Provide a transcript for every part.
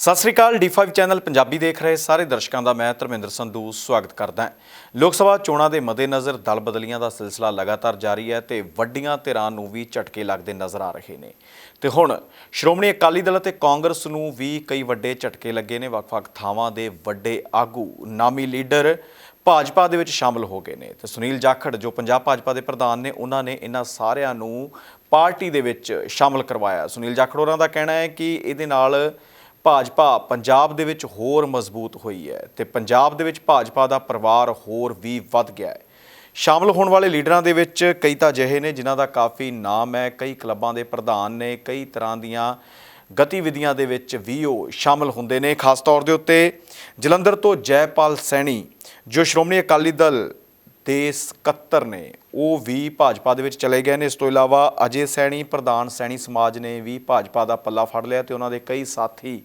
ਸਤਿ ਸ੍ਰੀ ਅਕਾਲ D5 channel Punjabi ਦੇਖ ਰਹੇ ਸਾਰੇ ਦਰਸ਼ਕਾਂ ਦਾ ਮੈਂ ਧਰਮਿੰਦਰ ਸੰਧੂ ਸਵਾਗਤ ਕਰਦਾ ਹਾਂ। ਲੋਕ ਸਭਾ ਚੋਣਾਂ ਦੇ ਮੱਦੇਨਜ਼ਰ ਦਲ ਬਦਲੀਆਂ ਦਾ ਸਿਲਸਿਲਾ ਲਗਾਤਾਰ ਜਾਰੀ ਹੈ ਤੇ ਵੱਡੀਆਂ ਧਿਰਾਂ ਨੂੰ ਵੀ ਝਟਕੇ ਲੱਗਦੇ ਨਜ਼ਰ ਆ ਰਹੇ ਨੇ। ਤੇ ਹੁਣ ਸ਼੍ਰੋਮਣੀ ਅਕਾਲੀ ਦਲ ਅਤੇ ਕਾਂਗਰਸ ਨੂੰ ਵੀ ਕਈ ਵੱਡੇ ਝਟਕੇ ਲੱਗੇ ਨੇ, ਵੱਖ-ਵੱਖ ਥਾਵਾਂ ਦੇ ਵੱਡੇ ਆਗੂ, ਨਾਮੀ ਲੀਡਰ ਭਾਜਪਾ ਦੇ ਵਿੱਚ ਸ਼ਾਮਲ ਹੋ ਗਏ ਨੇ। ਤੇ ਸੁਨੀਲ ਜਾਖੜ, ਜੋ ਪੰਜਾਬ ਭਾਜਪਾ ਦੇ ਪ੍ਰਧਾਨ ਨੇ, ਉਹਨਾਂ ਨੇ ਇਹਨਾਂ ਸਾਰਿਆਂ ਨੂੰ ਪਾਰਟੀ ਦੇ ਵਿੱਚ ਸ਼ਾਮਲ ਕਰਵਾਇਆ। ਸੁਨੀਲ ਜਾਖੜ ਹੋਰਾਂ ਦਾ ਕਹਿਣਾ ਹੈ ਕਿ ਇਹਦੇ ਨਾਲ ਭਾਜਪਾ ਪੰਜਾਬ ਦੇ ਵਿੱਚ ਹੋਰ ਮਜ਼ਬੂਤ ਹੋਈ ਹੈ ਤੇ ਪੰਜਾਬ ਦੇ ਵਿੱਚ ਭਾਜਪਾ ਦਾ ਪਰਿਵਾਰ ਹੋਰ ਵੀ ਵੱਧ ਗਿਆ ਹੈ। ਸ਼ਾਮਲ ਹੋਣ ਵਾਲੇ ਲੀਡਰਾਂ ਦੇ ਵਿੱਚ ਕਈ ਤਾਂ ਅਜਿਹੇ ਨੇ ਜਿਨ੍ਹਾਂ ਦਾ ਕਾਫੀ ਨਾਮ ਹੈ। ਕਈ ਕਲੱਬਾਂ ਦੇ ਪ੍ਰਧਾਨ ਨੇ, ਕਈ ਤਰ੍ਹਾਂ ਦੀਆਂ ਗਤੀਵਿਧੀਆਂ ਦੇ ਵਿੱਚ ਵੀ ਉਹ ਸ਼ਾਮਲ ਹੁੰਦੇ ਨੇ। ਖਾਸ ਤੌਰ ਦੇ ਉੱਤੇ ਜਲੰਧਰ ਤੋਂ ਜੈਪਾਲ ਸੈਣੀ, ਜੋ ਸ਼੍ਰੋਮਣੀ ਅਕਾਲੀ ਦਲ ਦੇ ਸਕੱਤਰ ਨੇ, ਉਹ ਵੀ ਭਾਜਪਾ ਦੇ ਵਿੱਚ ਚਲੇ ਗਏ ਨੇ। ਇਸ ਤੋਂ ਇਲਾਵਾ ਅਜੇ ਸੈਣੀ, ਪ੍ਰਧਾਨ ਸੈਣੀ ਸਮਾਜ ਨੇ ਵੀ ਭਾਜਪਾ ਦਾ ਪੱਲਾ ਫੜ ਲਿਆ ਤੇ ਉਹਨਾਂ ਦੇ ਕਈ ਸਾਥੀ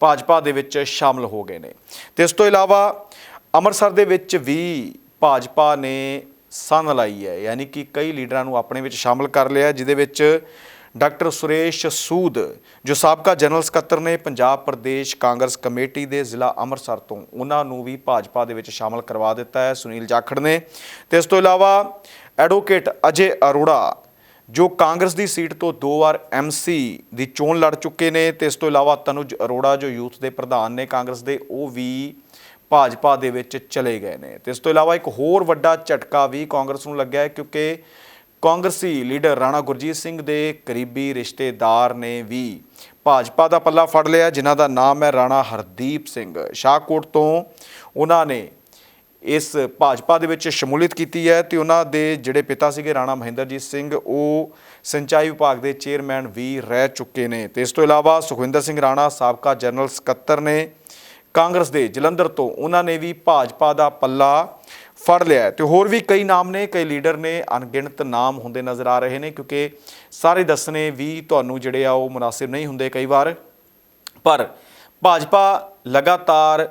ਭਾਜਪਾ ਦੇ ਵਿੱਚ ਸ਼ਾਮਲ ਹੋ ਗਏ ਨੇ। ਤੇ ਇਸ ਤੋਂ ਇਲਾਵਾ ਅੰਮ੍ਰਿਤਸਰ ਦੇ ਵਿੱਚ ਵੀ ਭਾਜਪਾ ਨੇ ਸੰਨ ਲਾਈ ਹੈ, ਯਾਨੀ ਕਿ ਕਈ ਲੀਡਰਾਂ ਨੂੰ ਆਪਣੇ ਵਿੱਚ ਸ਼ਾਮਲ ਕਰ ਲਿਆ, ਜਿਹਦੇ ਵਿੱਚ ਡਾਕਟਰ ਸੁਰੇਸ਼ ਸੂਦ, ਜੋ ਸਾਬਕਾ ਜਨਰਲ ਸਕੱਤਰ ਨੇ ਪੰਜਾਬ ਪ੍ਰਦੇਸ਼ ਕਾਂਗਰਸ ਕਮੇਟੀ ਦੇ ਜ਼ਿਲ੍ਹਾ ਅੰਮ੍ਰਿਤਸਰ ਤੋਂ ਉਹਨਾਂ ਨੂੰ ਵੀ ਭਾਜਪਾ ਦੇ ਵਿੱਚ ਸ਼ਾਮਲ ਕਰਵਾ ਦਿੱਤਾ ਹੈ, ਸੁਨੀਲ ਜਾਖੜ ਨੇ। ਤੇ ਇਸ ਤੋਂ ਇਲਾਵਾ ਐਡਵੋਕੇਟ ਅਜੇ ਅਰੋੜਾ, ਜੋ ਕਾਂਗਰਸ ਦੀ ਸੀਟ ਤੋਂ ਦੋ ਵਾਰ ਐਮਸੀ ਦੀ ਚੋਣ ਲੜ ਚੁੱਕੇ ਨੇ, ਤੇ ਇਸ ਤੋਂ ਇਲਾਵਾ ਤਨੁਜ ਅਰੋੜਾ, ਜੋ ਯੂਥ ਦੇ ਪ੍ਰਧਾਨ ਨੇ ਕਾਂਗਰਸ ਦੇ, ਉਹ ਵੀ ਭਾਜਪਾ ਦੇ ਵਿੱਚ ਚਲੇ ਗਏ ਨੇ। ਤੇ ਇਸ ਤੋਂ ਇਲਾਵਾ ਇੱਕ ਹੋਰ ਵੱਡਾ ਝਟਕਾ ਵੀ ਕਾਂਗਰਸ ਨੂੰ ਲੱਗਿਆ ਹੈ, ਕਿਉਂਕਿ ਕਾਂਗਰਸੀ ਲੀਡਰ ਰਾਣਾ ਗੁਰਜੀਤ ਸਿੰਘ ਦੇ ਕਰੀਬੀ ਰਿਸ਼ਤੇਦਾਰ ਨੇ ਵੀ ਭਾਜਪਾ ਦਾ ਪੱਲਾ ਫੜ ਲਿਆ, ਜਿਨ੍ਹਾਂ ਦਾ ਨਾਮ ਹੈ ਰਾਣਾ ਹਰਦੀਪ ਸਿੰਘ। ਸ਼ਾਹਕੋਟ ਤੋਂ ਉਹਨਾਂ ਨੇ ਇਸ ਭਾਜਪਾ ਦੇ ਵਿੱਚ ਸ਼ਮੂਲੀਅਤ ਕੀਤੀ ਹੈ ਤੇ ਉਹਨਾਂ ਦੇ ਜਿਹੜੇ ਪਿਤਾ ਸੀਗੇ ਰਾਣਾ ਮਹਿੰਦਰਜੀਤ ਸਿੰਘ, ਉਹ ਸਿੰਚਾਈ ਵਿਭਾਗ ਦੇ ਚੇਅਰਮੈਨ ਵੀ ਰਹਿ ਚੁੱਕੇ ਨੇ। ਤੇ ਇਸ ਤੋਂ ਇਲਾਵਾ ਸੁਖਵਿੰਦਰ ਸਿੰਘ ਰਾਣਾ, ਸਾਬਕਾ ਜਨਰਲ ਸਕੱਤਰ ਨੇ ਕਾਂਗਰਸ ਦੇ ਜਲੰਧਰ ਤੋਂ ਉਹਨਾਂ ਨੇ ਵੀ ਭਾਜਪਾ ਦਾ ਪੱਲਾ ਫੜ ਲਿਆ ਹੈ। ਤੇ ਹੋਰ ਵੀ ਕਈ ਨਾਮ ਨੇ, ਕਈ ਲੀਡਰ ਨੇ, ਅਣਗਿਣਤ ਨਾਮ ਹੁੰਦੇ ਨਜ਼ਰ ਆ ਰਹੇ ਨੇ, ਕਿਉਂਕਿ ਸਾਰੇ ਦੱਸਣੇ ਵੀ ਤੁਹਾਨੂੰ ਜਿਹੜੇ ਆ ਉਹ ਮੁਨਾਸਿਬ ਨਹੀਂ ਹੁੰਦੇ ਕਈ ਵਾਰ। ਪਰ ਭਾਜਪਾ ਲਗਾਤਾਰ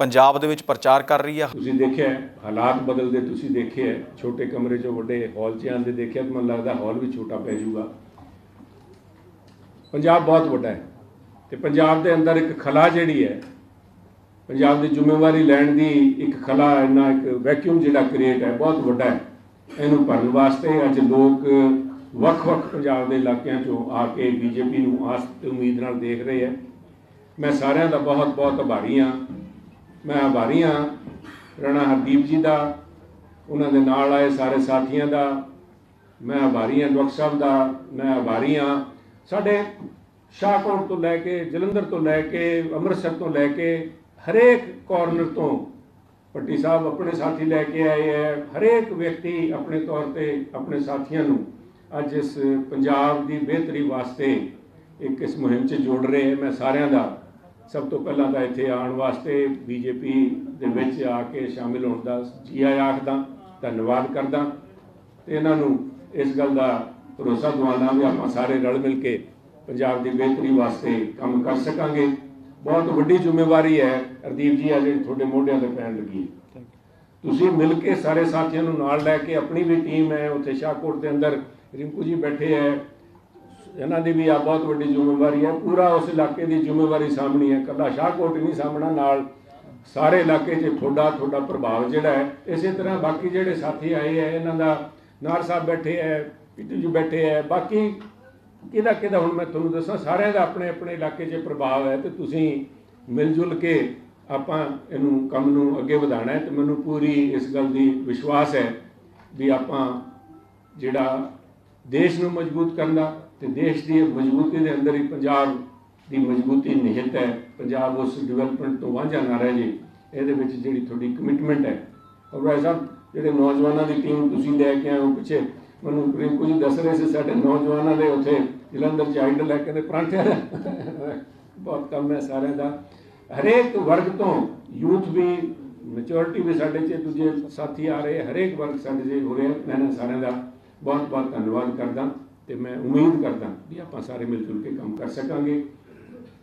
ਪੰਜਾਬ ਦੇ ਵਿੱਚ ਪ੍ਰਚਾਰ ਕਰ ਰਹੀ ਆ। ਤੁਸੀਂ ਦੇਖਿਆ, ਹਾਲਾਤ ਬਦਲਦੇ ਤੁਸੀਂ ਦੇਖਿਆ, ਛੋਟੇ ਕਮਰੇ 'ਚੋਂ ਵੱਡੇ ਹਾਲ 'ਚ ਆਂਦੇ ਦੇਖਿਆ, ਤਾਂ ਮੈਨੂੰ ਲੱਗਦਾ ਹਾਲ ਵੀ ਛੋਟਾ ਪੈ ਜਾਊਗਾ। ਪੰਜਾਬ ਬਹੁਤ ਵੱਡਾ ਹੈ ਤੇ ਪੰਜਾਬ ਦੇ ਅੰਦਰ ਇੱਕ ਖਲਾ ਜਿਹੜੀ ਹੈ, ਪੰਜਾਬ ਦੀ ਜ਼ਿੰਮੇਵਾਰੀ ਲੈਣ ਦੀ ਇੱਕ ਖਲਾ ਇੰਨਾ ਇੱਕ ਵੈਕਿਊਮ ਜਿਹੜਾ ਕ੍ਰੀਏਟ ਹੈ, ਬਹੁਤ ਵੱਡਾ ਹੈ। ਇਹਨੂੰ ਭਰਨ ਵਾਸਤੇ ਅੱਜ ਲੋਕ ਵੱਖ-ਵੱਖ ਪੰਜਾਬ ਦੇ ਇਲਾਕਿਆਂ 'ਚੋਂ ਆ ਕੇ ਬੀਜੇਪੀ ਨੂੰ ਆਸ ਤੇ ਉਮੀਦ ਨਾਲ ਦੇਖ ਰਹੇ ਹੈ। ਮੈਂ ਸਾਰਿਆਂ ਦਾ ਬਹੁਤ-ਬਹੁਤ ਆਭਾਰੀ ਹਾਂ। ਮੈਂ ਆਭਾਰੀ ਹਾਂ ਰਾਣਾ ਹਰਦੀਪ ਜੀ ਦਾ, ਉਹਨਾਂ ਦੇ ਨਾਲ ਆਏ ਸਾਰੇ ਸਾਥੀਆਂ ਦਾ। ਮੈਂ ਆਭਾਰੀ ਹਾਂ ਡਾਕਟਰ ਸਾਹਿਬ ਦਾ, ਮੈਂ ਆਭਾਰੀ ਹਾਂ। ਸਾਡੇ ਸ਼ਾਹਕੋਟ ਤੋਂ ਲੈ ਕੇ, ਜਲੰਧਰ ਤੋਂ ਲੈ ਕੇ, ਅੰਮ੍ਰਿਤਸਰ ਤੋਂ ਲੈ ਕੇ ਹਰੇਕ ਕਾਰਨਰ ਤੋਂ ਪੱਟੀ ਸਾਹਿਬ ਆਪਣੇ ਸਾਥੀ ਲੈ ਕੇ ਆਏ ਹੈ। ਹਰੇਕ ਵਿਅਕਤੀ ਆਪਣੇ ਤੌਰ ਤੇ ਆਪਣੇ ਸਾਥੀਆਂ ਨੂੰ ਅੱਜ ਇਸ ਪੰਜਾਬ ਦੀ ਬਿਹਤਰੀ ਵਾਸਤੇ ਇੱਕ ਇਸ ਮੁਹਿੰਮ 'ਚ ਜੋੜ ਰਹੇ ਹੈ। ਮੈਂ ਸਾਰਿਆਂ ਦਾ ਸਭ ਤੋਂ ਪਹਿਲਾਂ ਤਾਂ ਇੱਥੇ ਆਉਣ ਵਾਸਤੇ ਬੀਜੇਪੀ ਦੇ ਵਿੱਚ ਆ ਕੇ ਸ਼ਾਮਿਲ ਹੋਣ ਦਾ ਜੀ ਆਇਆਂ ਆਖਦਾ, ਧੰਨਵਾਦ ਕਰਦਾ। ਤੇ ਇਹਨਾਂ ਨੂੰ ਇਸ ਗੱਲ ਦਾ ਭਰੋਸਾ ਦਿਵਾਉਣਾ ਵੀ ਆਪਾਂ ਸਾਰੇ ਰਲ ਮਿਲ ਕੇ ਪੰਜਾਬ ਦੀ ਬਿਹਤਰੀ ਵਾਸਤੇ ਕੰਮ ਕਰ ਸਕਾਂਗੇ। ਬਹੁਤ ਵੱਡੀ ਜ਼ਿੰਮੇਵਾਰੀ ਹੈ। ਹਰਦੀਪ ਜੀ ਆ ਜਿਹੜੀ ਤੁਹਾਡੇ ਮੋਢਿਆਂ ਤੇ ਪੈਣ ਲੱਗੀ ਹੈ। ਤੁਸੀਂ ਮਿਲ ਕੇ ਸਾਰੇ ਸਾਥੀਆਂ ਨੂੰ ਨਾਲ ਲੈ ਕੇ ਆਪਣੀ ਵੀ ਟੀਮ ਹੈ। ਉੱਥੇ ਸ਼ਾਹਕੋਟ ਦੇ ਅੰਦਰ ਰਿੰਕੂ ਜੀ ਬੈਠੇ ਹੈ। ਇਹਨਾਂ ਦੀ ਵੀ ਆ ਬਹੁਤ ਵੱਡੀ ਜ਼ਿੰਮੇਵਾਰੀ ਹੈ। ਪੂਰਾ ਉਸ ਇਲਾਕੇ ਦੀ ਜ਼ਿੰਮੇਵਾਰੀ ਸਾਹਮਣੀ ਹੈ। ਕੱਲਾ ਸ਼ਾਹਕੋਟ ਨਹੀਂ ਸਾਹਮਣਾ ਨਾਲ ਸਾਰੇ ਇਲਾਕੇ 'ਚ ਤੁਹਾਡਾ ਤੁਹਾਡਾ ਪ੍ਰਭਾਵ ਜਿਹੜਾ ਹੈ। ਇਸੇ ਤਰ੍ਹਾਂ ਬਾਕੀ ਜਿਹੜੇ ਸਾਥੀ ਆਏ ਹੈ ਇਹਨਾਂ ਦਾ ਨਾਰ ਸਾਹਿਬ ਬੈਠੇ ਹੈ ਪੀਟੂ ਜੀ ਬੈਠੇ ਹੈ। ਬਾਕੀ ਕਿਹਦਾ ਕਿਹਦਾ? ਹੁਣ ਮੈਂ ਤੁਹਾਨੂੰ ਦੱਸਾਂ, ਸਾਰਿਆਂ ਦਾ ਆਪਣੇ ਆਪਣੇ ਇਲਾਕੇ 'ਚ ਪ੍ਰਭਾਵ ਹੈ ਤੇ ਤੁਸੀਂ ਮਿਲ ਜੁਲ ਕੇ ਆਪਾਂ ਇਹਨੂੰ ਕੰਮ ਨੂੰ ਅੱਗੇ ਵਧਾਉਣਾ ਹੈ ਤੇ ਮੈਨੂੰ ਪੂਰੀ ਇਸ ਗੱਲ ਦੀ ਵਿਸ਼ਵਾਸ ਹੈ ਵੀ ਆਪਾਂ ਜਿਹੜਾ ਦੇਸ਼ ਨੂੰ ਮਜ਼ਬੂਤ ਕਰਨਾ ਤੇ ਦੇਸ਼ ਦੀ ਮਜ਼ਬੂਤੀ ਦੇ ਅੰਦਰ ਹੀ ਪੰਜਾਬ ਦੀ ਮਜ਼ਬੂਤੀ ਨਿਹਿਤ ਹੈ। ਪੰਜਾਬ ਉਸ ਡਿਵੈਲਪਮੈਂਟ ਤੋਂ ਵਾਂਝਾ ਨਾ ਰਹਿ ਜੇ। ਇਹਦੇ ਵਿੱਚ ਜਿਹੜੀ ਤੁਹਾਡੀ ਕਮਿਟਮੈਂਟ ਹੈ। ਔਰ ਭਾਈ ਸਾਹਿਬ, ਜਿਹੜੇ ਨੌਜਵਾਨਾਂ ਦੀ ਟੀਮ ਤੁਸੀਂ ਲੈ ਕੇ ਆਏ ਹੋ ਪਿੱਛੇ ਮੈਨੂੰ ਰਿੰਕੂ ਜੀ ਦੱਸ ਰਹੇ ਸੀ, ਸਾਡੇ ਨੌਜਵਾਨਾਂ ਦੇ ਉੱਥੇ ਜਲੰਧਰ ਚ ਆਈਡਲ ਲੈ ਕੇ ਪਰਾਂਠਿਆਂ ਦਾ ਬਹੁਤ ਕੰਮ ਹੈ ਸਾਰਿਆਂ ਦਾ। ਹਰੇਕ ਵਰਗ ਤੋਂ ਯੂਥ ਵੀ ਮੈਚੋਰਿਟੀ ਵੀ ਸਾਡੇ ਚ, ਦੂਜੇ ਸਾਥੀ ਆ ਰਹੇ, ਹਰੇਕ ਵਰਗ ਸਾਡੇ ਚ ਹੋ ਰਿਹਾ, ਮੈਂ ਸਾਰਿਆਂ ਦਾ ਬਹੁਤ ਬਹੁਤ ਧੰਨਵਾਦ ਕਰਦਾ ਤੇ ਮੈਂ ਉਮੀਦ ਕਰਦਾ ਵੀ ਆਪਾਂ ਸਾਰੇ ਮਿਲ ਜੁਲ ਕੇ ਕੰਮ ਕਰ ਸਕਾਂਗੇ।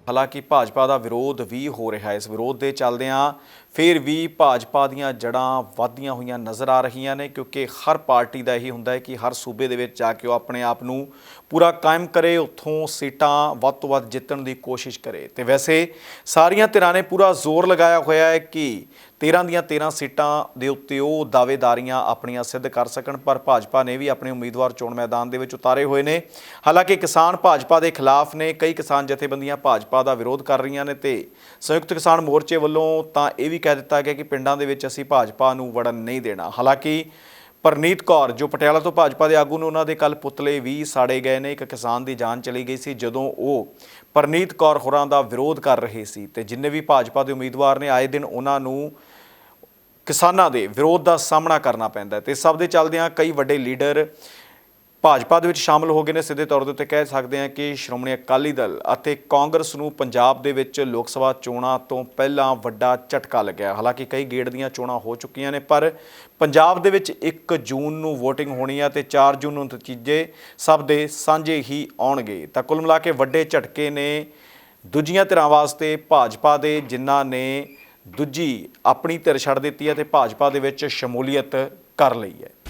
ਹਾਲਾਂਕਿ ਭਾਜਪਾ ਦਾ ਵਿਰੋਧ ਵੀ ਹੋ ਰਿਹਾ ਹੈ। ਇਸ ਵਿਰੋਧ ਦੇ ਚੱਲਦਿਆਂ ਫਿਰ ਵੀ ਭਾਜਪਾ ਦੀਆਂ ਜੜਾਂ ਵੱਧਦੀਆਂ ਹੋਈਆਂ ਨਜ਼ਰ ਆ ਰਹੀਆਂ ਨੇ, ਕਿਉਂਕਿ ਹਰ ਪਾਰਟੀ ਦਾ ਇਹੀ ਹੁੰਦਾ ਹੈ ਕਿ ਹਰ ਸੂਬੇ ਦੇ ਵਿੱਚ ਜਾ ਕੇ ਉਹ ਆਪਣੇ ਆਪ ਨੂੰ ਪੂਰਾ ਕਾਇਮ ਕਰੇ, ਉੱਥੋਂ ਸੀਟਾਂ ਵੱਧ ਤੋਂ ਵੱਧ ਜਿੱਤਣ ਦੀ ਕੋਸ਼ਿਸ਼ ਕਰੇ। ਤੇ ਵੈਸੇ ਸਾਰੀਆਂ ਧਿਰਾਂ ਨੇ ਪੂਰਾ ਜ਼ੋਰ ਲਗਾਇਆ ਹੋਇਆ ਹੈ ਕਿ 13 ਦੀਆਂ 13 ਸੀਟਾਂ ਦੇ ਉੱਤੇ ਉਹ ਦਾਅਵੇਦਾਰੀਆਂ ਆਪਣੀਆਂ ਸਿੱਧ ਕਰ ਸਕਣ, ਪਰ ਭਾਜਪਾ ਨੇ ਵੀ ਆਪਣੇ ਉਮੀਦਵਾਰ ਚੋਣ ਮੈਦਾਨ ਦੇ ਵਿੱਚ ਉਤਾਰੇ ਹੋਏ ਨੇ। ਹਾਲਾਂਕਿ ਕਿਸਾਨ ਭਾਜਪਾ ਦੇ ਖਿਲਾਫ ਨੇ, ਕਈ ਕਿਸਾਨ ਜਥੇਬੰਦੀਆਂ ਭਾਜਪਾ ਦਾ ਵਿਰੋਧ ਕਰ ਰਹੀਆਂ ਨੇ ਤੇ ਸੰਯੁਕਤ ਕਿਸਾਨ ਮੋਰਚੇ ਵੱਲੋਂ ਤਾਂ ਇਹ ਵੀ ਕਹਿ ਦਿੱਤਾ ਗਿਆ ਕਿ ਪਿੰਡਾਂ ਦੇ ਵਿੱਚ ਅਸੀਂ ਭਾਜਪਾ ਨੂੰ ਵੜਨ ਨਹੀਂ ਦੇਣਾ। ਹਾਲਾਂਕਿ ਪਰਨੀਤ ਕੌਰ ਜੋ ਪਟਿਆਲਾ ਤੋਂ ਭਾਜਪਾ ਦੇ ਆਗੂ ਨੇ, ਉਹਨਾਂ ਦੇ ਕੱਲ ਪੁਤਲੇ ਵੀ ਸਾੜੇ ਗਏ ਨੇ। ਇੱਕ ਕਿਸਾਨ ਦੀ ਜਾਨ ਚਲੀ ਗਈ ਸੀ, ਜਦੋਂ ਉਹ ਪਰਨੀਤ ਕੌਰ ਹੋਰਾਂ ਦਾ ਵਿਰੋਧ ਕਰ ਰਹੇ ਸੀ ਤੇ ਜਿੰਨੇ ਵੀ ਭਾਜਪਾ ਦੇ ਉਮੀਦਵਾਰ ਨੇ, ਆਏ ਦਿਨ ਉਹਨਾਂ ਨੂੰ ਕਿਸਾਨਾਂ ਦੇ ਵਿਰੋਧ ਦਾ ਸਾਹਮਣਾ ਕਰਨਾ ਪੈਂਦਾ ਹੈ। ਤੇ ਸਭ ਦੇ ਚੱਲਦਿਆਂ ਕਈ ਵੱਡੇ ਲੀਡਰ ਭਾਜਪਾ ਦੇ ਵਿੱਚ ਸ਼ਾਮਲ ਹੋ ਗਏ ਨੇ। ਸਿੱਧੇ ਤੌਰ ਦੇ ਉੱਤੇ ਕਹਿ ਸਕਦੇ ਹਾਂ ਕਿ ਸ਼੍ਰੋਮਣੀ ਅਕਾਲੀ ਦਲ ਅਤੇ ਕਾਂਗਰਸ ਨੂੰ ਪੰਜਾਬ ਦੇ ਵਿੱਚ ਲੋਕ ਸਭਾ ਚੋਣਾਂ ਤੋਂ ਪਹਿਲਾਂ ਵੱਡਾ ਝਟਕਾ ਲੱਗਿਆ। ਹਾਲਾਂਕਿ ਕਈ ਗੇੜ ਦੀਆਂ ਚੋਣਾਂ ਹੋ ਚੁੱਕੀਆਂ ਨੇ, ਪਰ ਪੰਜਾਬ ਦੇ ਵਿੱਚ 1 ਜੂਨ ਨੂੰ VOTING ਹੋਣੀ ਹੈ ਤੇ 4 ਜੂਨ ਨੂੰ ਨਤੀਜੇ ਸਭ ਦੇ ਸਾਂਝੇ ਹੀ ਆਉਣਗੇ। ਤਾਂ ਕੁੱਲ ਮਿਲਾ ਕੇ ਵੱਡੇ ਝਟਕੇ ਨੇ ਦੂਜੀਆਂ ਧਿਰਾਂ ਵਾਸਤੇ ਭਾਜਪਾ ਦੇ, ਜਿਨ੍ਹਾਂ ਨੇ ਦੂਜੀ ਆਪਣੀ ਧਿਰ ਛੱਡ ਦਿੱਤੀ ਹੈ ਤੇ ਭਾਜਪਾ ਦੇ ਵਿੱਚ ਸ਼ਮੂਲੀਅਤ ਕਰ ਲਈ ਹੈ।